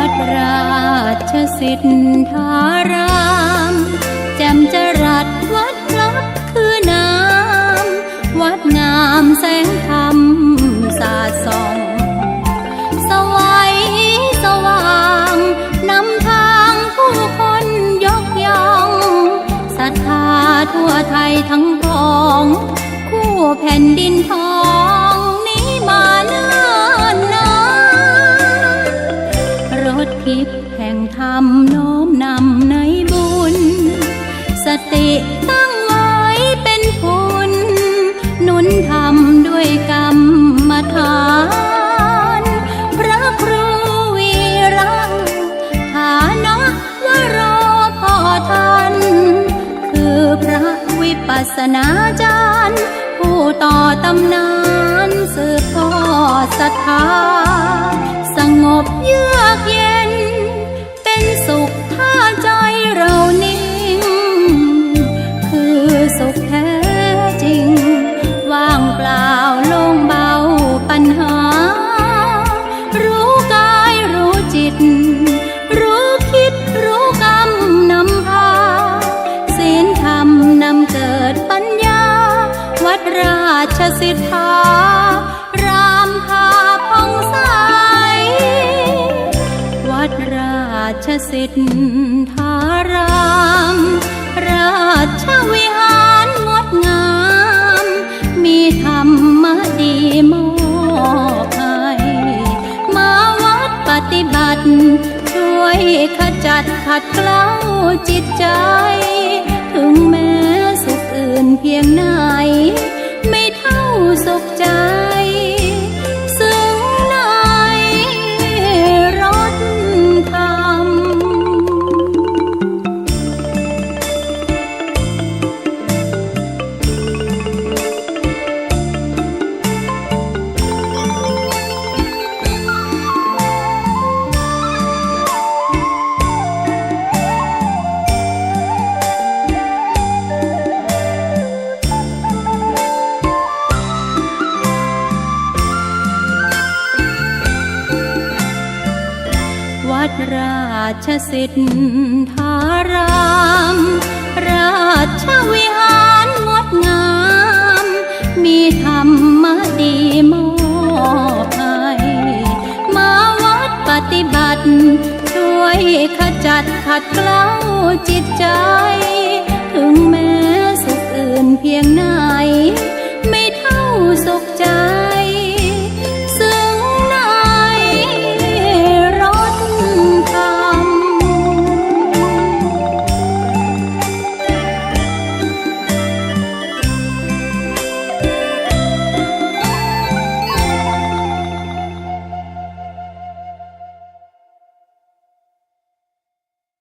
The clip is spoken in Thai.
ัดราชสิทธารามแจ่มจรัสวัดลับคือน้ำ วัดงามแสงธรรมสาดส่องสวัยสว่างนำทางผู้คนยกย่องศรัทธาทั่วไทยทั้งปอง คู่แผ่นดินทอง น้อมนำในบุญ สติตั้งไว้เป็นทุนหนุนทำด้วยกรรมฐานพระครูวีระฐานะวโรพ่อท่านคือพระวิปัสสนาจารย์ ผู้ต่อตำนานสืบทอดศรัทธา สิทธารามพาผ่องใส วัดราชสิทธาราม ราชวิหารงดงาม มีธรรมดีมอบให้มาวัดปฏิบัติ ช่วยขจัดขัดเกลาจิตใจ ถึงแม้สุขอื่นเพียงไหน ชสิทธาราม ราชวิหารงดงาม มีธรรมดีมอบให้มาวัดปฏิบัติ ช่วยขจัดขัดเกลาจิตใจ